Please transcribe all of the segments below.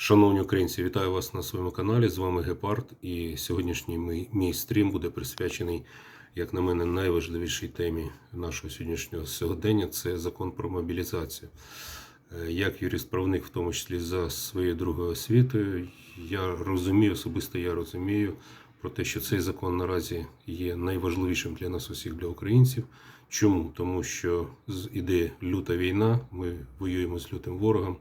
Шановні українці, вітаю вас на своєму каналі. З вами Гепард. І сьогоднішній мій, мій стрім буде присвячений, як на мене, найважливішій темі нашого сьогоднішнього сьогодення це закон про мобілізацію. Е, Як юрист-правник, в тому числі за своєю другою освітою, я розумію, особисто я розумію про те, що цей закон наразі є найважливішим для нас усіх, для українців. Чому? Тому що іде люта війна, ми воюємо з лютим ворогом.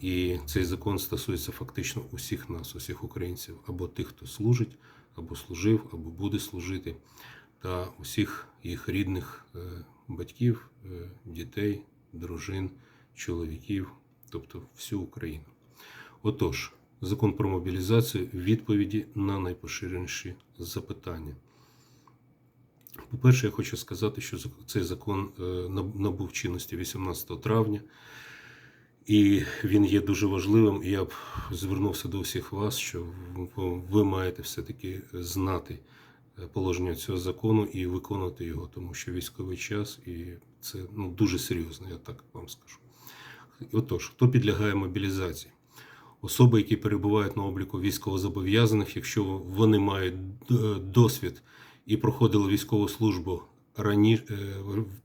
І цей закон стосується фактично усіх нас, усіх українців, або тих, хто служить, або служив, або буде служити, та усіх їх рідних е, батьків, е, дітей, дружин, чоловіків, тобто всю Україну. Отож, закон про мобілізацію відповіді на найпоширеніші запитання. По-перше, я хочу сказати, що цей закон е, набув чинності 18 травня. І він є дуже важливим. І я б звернувся до всіх вас, що ви маєте все-таки знати е, положення цього закону і виконувати його, тому що військовий час, і це ну, дуже серйозно, я так вам скажу. Отож, хто підлягає мобілізації? Особи, які перебувають на обліку військовозобов'язаних, якщо вони мають досвід і проходили військову службу раніше,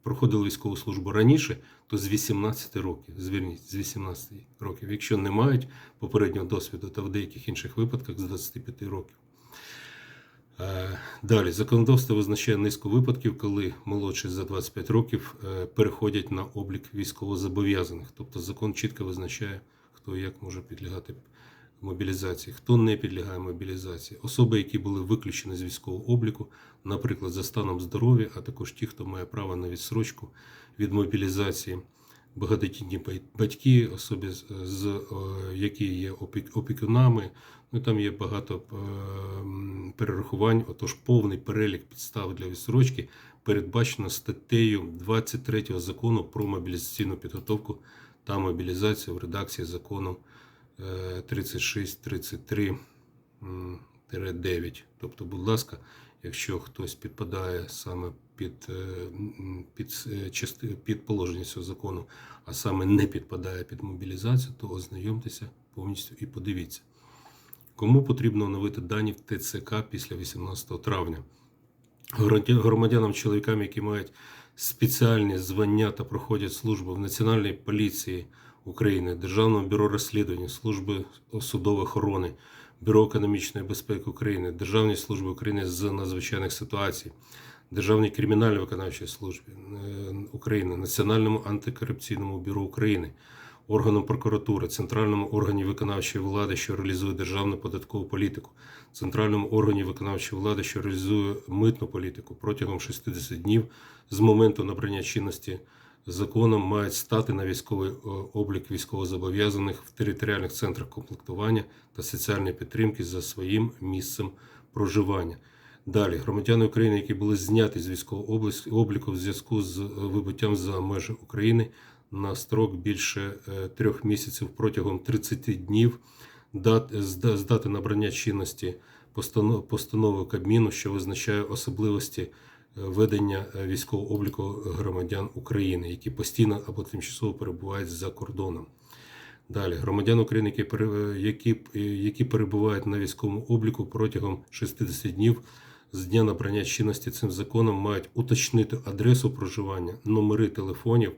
проходили військову службу раніше, то з 18 років, зверніть, з 18 років. Якщо не мають попереднього досвіду, то в деяких інших випадках з 25 років. Е, Далі, законодавство визначає низку випадків, коли молодші за 25 років е, переходять на облік військовозобов'язаних. Тобто закон чітко визначає, хто і як може підлягати мобілізації, хто не підлягає мобілізації. Особи, які були виключені з військового обліку, наприклад, за станом здоров'я, а також ті, хто має право на відсрочку від мобілізації, багатодітні батьки, особи, з, з, е, які є опікунами. Ну, там є багато е, перерахувань. Отож, повний перелік підстав для відсрочки передбачено статтею 23 закону про мобілізаційну підготовку та мобілізацію в редакції закону 36-33 9. Тобто, будь ласка, якщо хтось підпадає саме під, е, під, е, під положення цього закону, а саме не підпадає під мобілізацію, то ознайомтеся повністю і подивіться. Кому потрібно оновити дані в ТЦК після 18 травня? Громадянам, чоловікам, які мають спеціальні звання та проходять службу в Національній поліції України, Державному бюро розслідувань, Служби судової охорони, Бюро економічної безпеки України, Державній службі України з надзвичайних ситуацій, Державній кримінально-виконавчій службі е, України, Національному антикорупційному бюро України, органам прокуратури, центральному органі виконавчої влади, що реалізує державну податкову політику, центральному органі виконавчої влади, що реалізує митну політику протягом 60 днів з моменту набрання чинності законом мають стати на військовий е, облік військовозобов'язаних в територіальних центрах комплектування та соціальної підтримки за своїм місцем проживання. Далі громадяни України, які були зняті з військового обліку в зв'язку з е, вибуттям за межі України на строк більше е, трьох місяців протягом 30 днів з, дати набрання чинності постанов- постанови Кабміну, що визначає особливості ведення е, військового обліку громадян України, які постійно або тимчасово перебувають за кордоном. Далі громадян України, які, пере- які, е, які перебувають на військовому обліку протягом 60 днів з дня набрання чинності цим законом, мають уточнити адресу проживання, номери телефонів,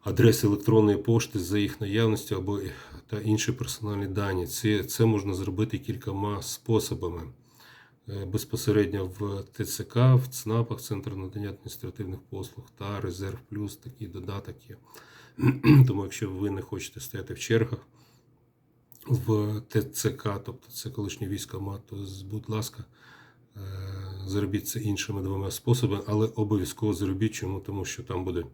адреси електронної пошти за їх наявністю або та інші персональні дані. Це, це можна зробити кількома способами. Е, Безпосередньо в ТЦК, в ЦНАПах, Центр надання адміністративних послуг та Резерв Плюс, такий додаток є. Тому, якщо ви не хочете стояти в чергах в ТЦК, тобто це колишній військомат, то будь ласка, е, зробіть це іншими двома способами, але обов'язково зробіть. Чому? Тому що там буде,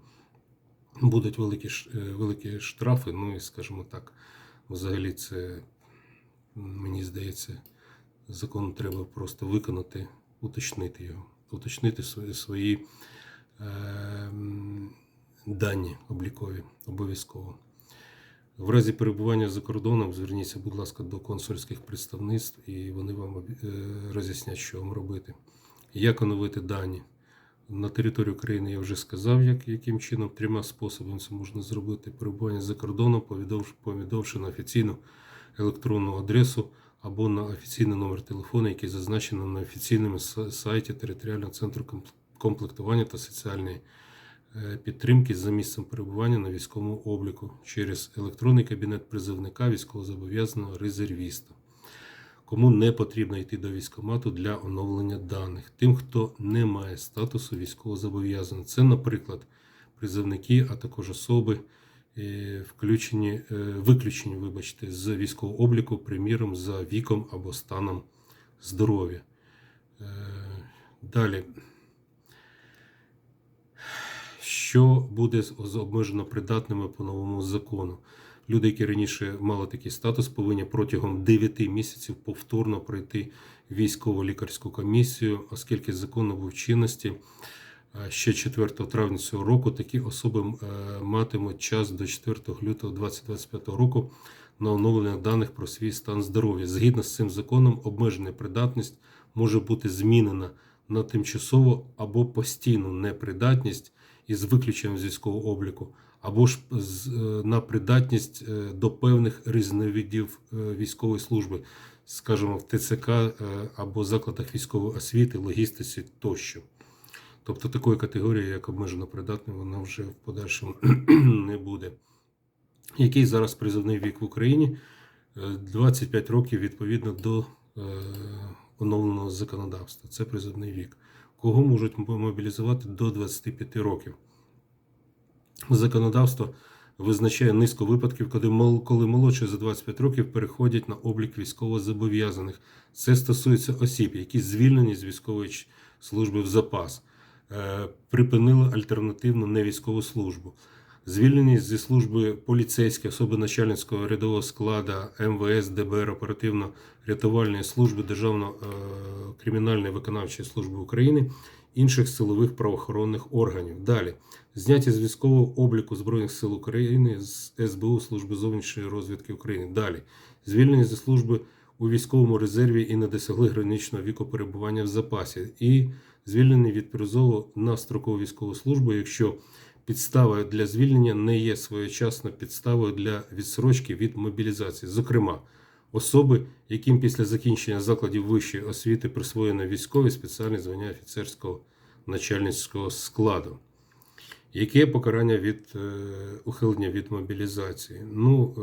будуть великі, е, великі штрафи. Ну і скажімо так, взагалі це, мені здається, закон треба просто виконати, уточнити його, уточнити свої, е, дані облікові обов'язково. В разі перебування за кордоном зверніться, будь ласка, до консульських представництв, і вони вам е, роз'яснять, що вам робити. Як оновити дані? На території України я вже сказав, як, яким чином трьома способами це можна зробити. Перебування за кордоном, повідомш- повідомивши на офіційну електронну адресу або на офіційний номер телефону, який зазначено на офіційному сайті територіального центру комплектування та соціальної е, підтримки за місцем перебування на військовому обліку через електронний кабінет призовника військовозобов'язаного резервіста. Кому не потрібно йти до військкомату для оновлення даних, тим, хто не має статусу військовозобов'язаного. Це, наприклад, призовники, а також особи, включені, е, виключені, вибачте, з військового обліку, приміром, за віком або станом здоров'я. Е, Далі. Що буде з обмежено придатними по новому закону? Люди, які раніше мали такий статус, повинні протягом 9 місяців повторно пройти військово-лікарську комісію, оскільки закон набув в чинності ще 4 травня цього року. Такі особи е, матимуть час до 4 лютого 2025 року на оновлення даних про свій стан здоров'я. Згідно з цим законом, обмежена придатність може бути змінена на тимчасову або постійну непридатність із виключенням з військового обліку, або ж е, на придатність е, до певних різновидів військової служби, скажімо, в ТЦК або закладах військової освіти, логістиці тощо. Тобто такої категорії, як обмежено придатний, вона вже в подальшому не буде. Який зараз призовний вік в Україні? Е, 25 років відповідно до е, оновленого законодавства. Це призовний вік. Кого можуть мобілізувати до 25 років? Законодавство визначає низку випадків, коли коли молодші за 25 років переходять на облік військовозобов'язаних. Це стосується осіб, які звільнені з військової служби в запас, е, припинили альтернативну невійськову службу. Звільнені зі служби поліцейські, особи начальницького рядового складу МВС, ДБР, оперативно-рятувальної служби Державної е, виконавчої служби України, інших силових правоохоронних органів. Далі зняті з військового обліку Збройних сил України з СБУ Служби зовнішньої розвідки України. Далі звільнені зі служби у військовому резерві і не досягли граничного віку перебування в запасі, і звільнені від призову на строкову військову службу, якщо підставою для звільнення не є своєчасно підставою для відсрочки від мобілізації. Зокрема, особи, яким після закінчення закладів вищої освіти присвоєно військові спеціальні звання офіцерського начальницького складу. Яке покарання від е, ухилення від мобілізації? Ну,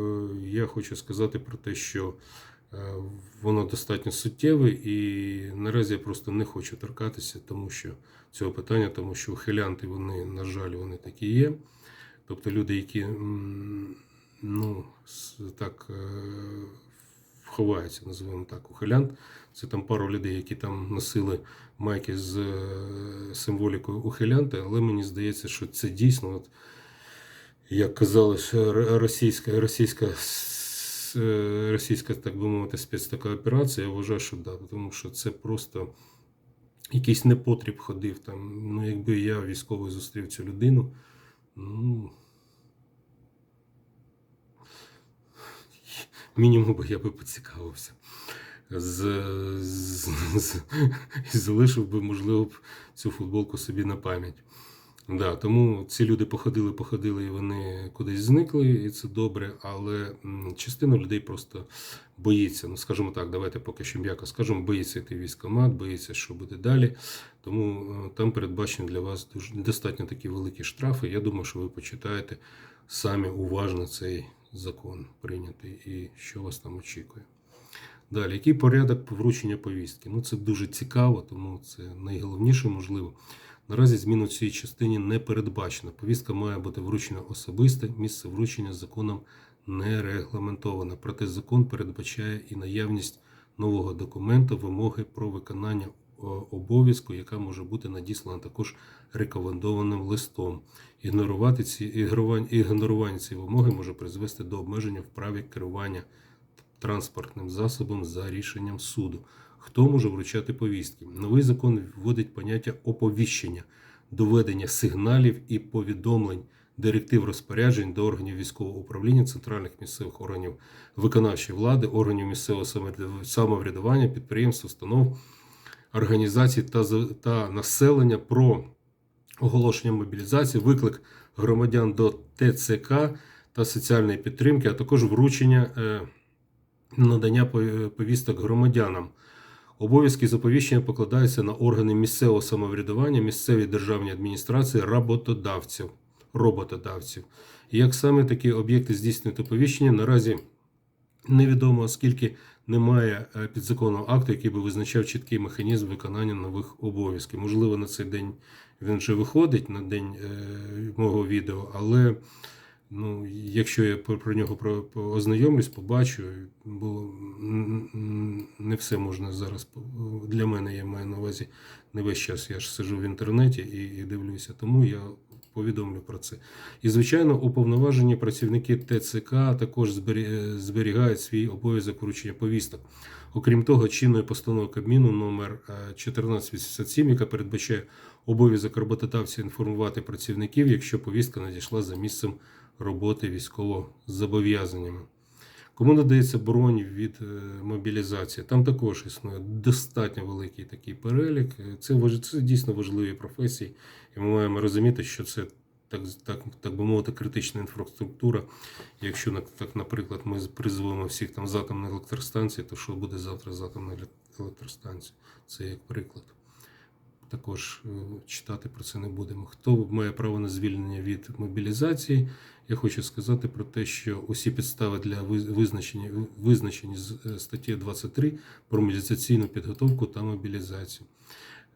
е, я хочу сказати про те, що воно достатньо суттєве, і наразі я просто не хочу торкатися, тому що цього питання, тому що ухилянти, вони, на жаль, вони такі є. Тобто люди, які ну, так е, ховаються, називаємо так, ухилянт. Це там пару людей, які там носили майки з е, символікою ухилянти, але мені здається, що це дійсно, от, як р- російська, російська, е, російська, так би мовити, спецтака операція, я вважаю, що да, тому що це просто якийсь непотріб ходив там. Ну, якби я військовий зустрів цю людину, ну. Мінімум би я би поцікавився. З, з, з, і залишив би, можливо, б цю футболку собі на пам'ять. Да, тому ці люди походили, походили, і вони кудись зникли, і це добре. Але частина людей просто боїться. Ну, скажімо так, давайте поки що м'яко скажемо, боїться йти в військкомат, боїться, що буде далі. Тому е, там передбачені для вас дуже достатньо такі великі штрафи. Я думаю, що ви почитаєте самі уважно цей закон прийнятий і що вас там очікує. Далі, який порядок вручення повістки? Ну, це дуже цікаво, тому це найголовніше можливо. Наразі змін у цій частині не передбачено. Повістка має бути вручена особисто, місце вручення законом не регламентовано. Проте закон передбачає і наявність нового документу, вимоги про виконання обов'язку, яка може бути надіслана також рекомендованим листом. Ігнорувати ці ігнорування, ігнорування цієї вимоги може призвести до обмеження в праві керування транспортним засобом за рішенням суду. Хто може вручати повістки? Новий закон вводить поняття оповіщення, доведення сигналів і повідомлень, директив розпоряджень до органів військового управління, центральних місцевих органів виконавчої влади, органів місцевого самоврядування, підприємств, установ, організацій та, та населення про оголошення мобілізації, виклик громадян до ТЦК та соціальної підтримки, а також вручення е, надання повісток громадянам. Обов'язки з оповіщення покладаються на органи місцевого самоврядування, місцеві державні адміністрації, роботодавців. роботодавців. І як саме такі об'єкти здійснюють оповіщення, наразі невідомо, оскільки немає е, підзаконного акту, який би визначав чіткий механізм виконання нових обов'язків. Можливо, на цей день він вже виходить на день е, мого відео, але ну, якщо я про, нього про, ознайомлюсь, побачу, бо не все можна зараз для мене, я маю на увазі не весь час. Я ж сижу в інтернеті і, і дивлюся, тому я повідомлю про це. І, звичайно, уповноважені працівники ТЦК також е, зберігають свій обов'язок вручення повісток. Окрім того, чинною постановою Кабміну номер е, 1487, яка передбачає обов'язок роботодавця інформувати працівників, якщо повістка надійшла за місцем роботи військовозобов'язаннями. Кому надається бронь від е, мобілізації? Там також існує достатньо великий такий перелік. Е, Це, це дійсно важливі професії, і ми маємо розуміти, що це так, так, так би мовити, критична інфраструктура. Якщо так, наприклад, ми призвемо всіх там з атомної електростанції, то що буде завтра з атомної електростанції? Це як приклад. Також е, читати про це не будемо. Хто має право на звільнення від мобілізації? Я хочу сказати про те, що усі підстави для визначення визначені з е, статті 23 про мобілізаційну підготовку та мобілізацію.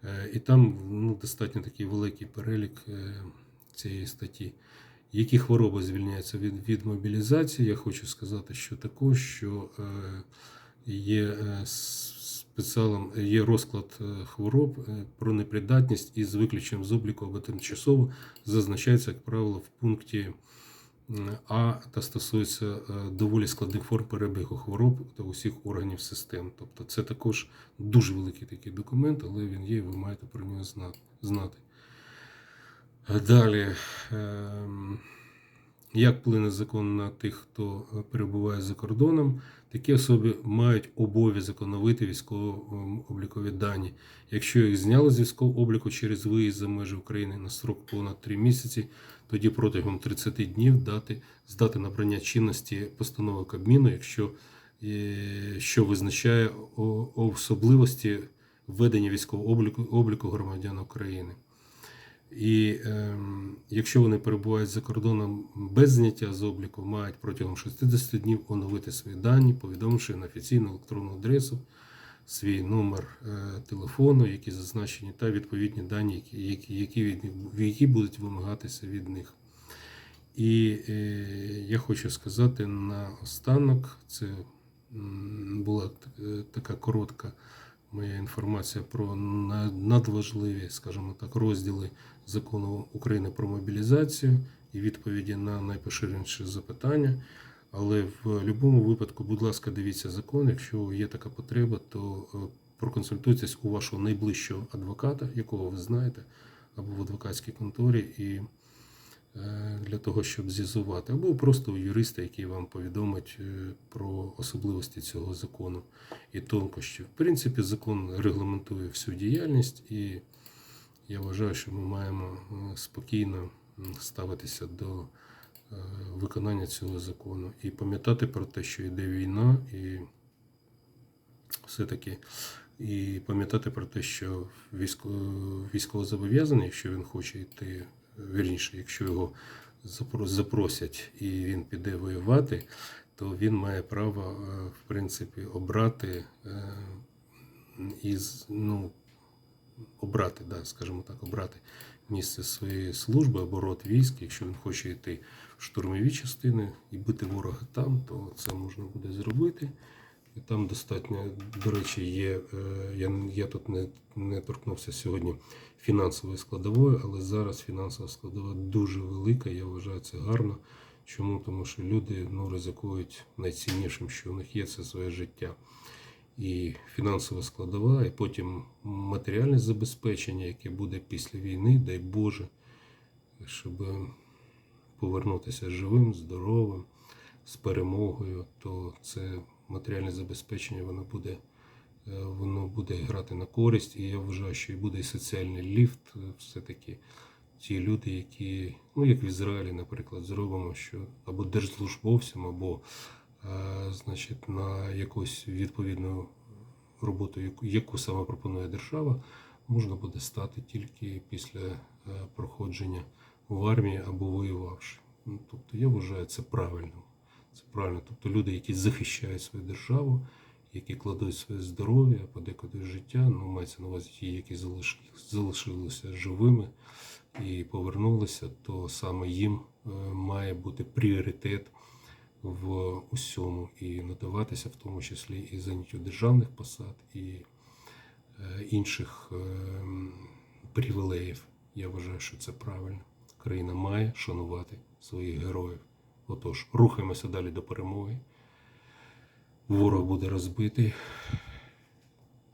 Е, І там ну, достатньо такий великий перелік цієї статті. Які хвороби звільняються від, від мобілізації? Я хочу сказати, що також, що є спеціалом, є розклад е, хвороб е, про непридатність із виключенням з обліку або тимчасово зазначається, як правило, в пункті А та стосується е, доволі складних форм перебігу хвороб та усіх органів систем. Тобто це також дуже великий такий документ, але він є, і ви маєте про нього зна- знати. Далі. Ем, Як вплине закон на тих, хто е, перебуває за кордоном? Такі особи мають обов'язок оновити військово-облікові дані. Якщо їх зняли з військового обліку через виїзд за межі України на срок понад 3 місяці, тоді протягом 30 днів дати, з дати набрання чинності постанови Кабміну, якщо е, що визначає особливості введення військового обліку, обліку громадян України. І ем, якщо вони перебувають за кордоном без зняття з обліку, мають протягом 60 днів оновити свої дані, повідомивши на офіційну електронну адресу свій номер е, телефону, які зазначені, та відповідні дані, які, які, від, які будуть вимагатися від них. І е, я хочу сказати на останок, це була е, така коротка моя інформація про надважливі, скажімо так, розділи закону України про мобілізацію і відповіді на найпоширеніші запитання. Але в будь-якому випадку, будь ласка, дивіться закон. Якщо є така потреба, то е, проконсультуйтесь у вашого найближчого адвоката, якого ви знаєте, або в адвокатській конторі, і для того, щоб з'язувати, або просто у юриста, який вам повідомить е, про особливості цього закону і тонкощі. В принципі, закон регламентує всю діяльність, і я вважаю, що ми маємо е, спокійно ставитися до е, виконання цього закону і пам'ятати про те, що йде війна, і все-таки і пам'ятати про те, що військо, військовозобов'язаний, якщо він хоче йти, вірніше, якщо його запросять і він піде воювати, то він має право, е, в принципі, обрати е, із, ну, обрати, да, скажімо так, обрати місце своєї служби або род військ. Якщо він хоче йти в штурмові частини і бити ворога там, то це можна буде зробити. І там достатньо, до речі, є. е, Я, я тут не, не торкнувся сьогодні фінансової складової, але зараз фінансова складова дуже велика. Я вважаю це гарно. Чому? Тому що люди ну, ризикують найціннішим, що у них є, це своє життя. І фінансова складова, і потім матеріальне забезпечення, яке буде після війни, дай Боже, щоб повернутися живим, здоровим, з перемогою, то це матеріальне забезпечення воно буде, е, воно буде грати на користь. І я вважаю, що і буде і соціальний ліфт е, все-таки ті люди, які, ну як в Ізраїлі, наприклад, зробимо, що або держслужбовцям, або е, значить, на якусь відповідну роботу, яку, яку саме пропонує держава, можна буде стати тільки після проходження в армії або воювавши. Ну, тобто я вважаю це правильним. Це правильно. Тобто люди, які захищають свою державу, які кладуть своє здоров'я, подекуди життя, ну мається на увазі ті, які залишилися живими і повернулися, то саме їм е, має бути пріоритет в усьому і надаватися, в тому числі і заняттю державних посад, і е, інших е, привілеїв. Я вважаю, що це правильно. Країна має шанувати своїх героїв. Отож, рухаємося далі до перемоги. Ворог буде розбитий.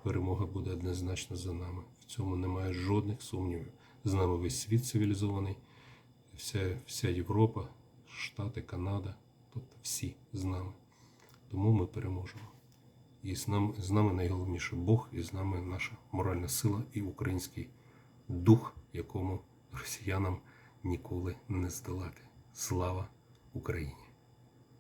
Перемога буде однозначно за нами. В цьому немає жодних сумнівів. З нами весь світ цивілізований, вся, вся Європа, Штати, Канада, тобто всі з нами. Тому ми переможемо. І з нами, з нами найголовніше Бог, і з нами наша моральна сила і український дух, якому росіянам ніколи не здолати. Слава Україні!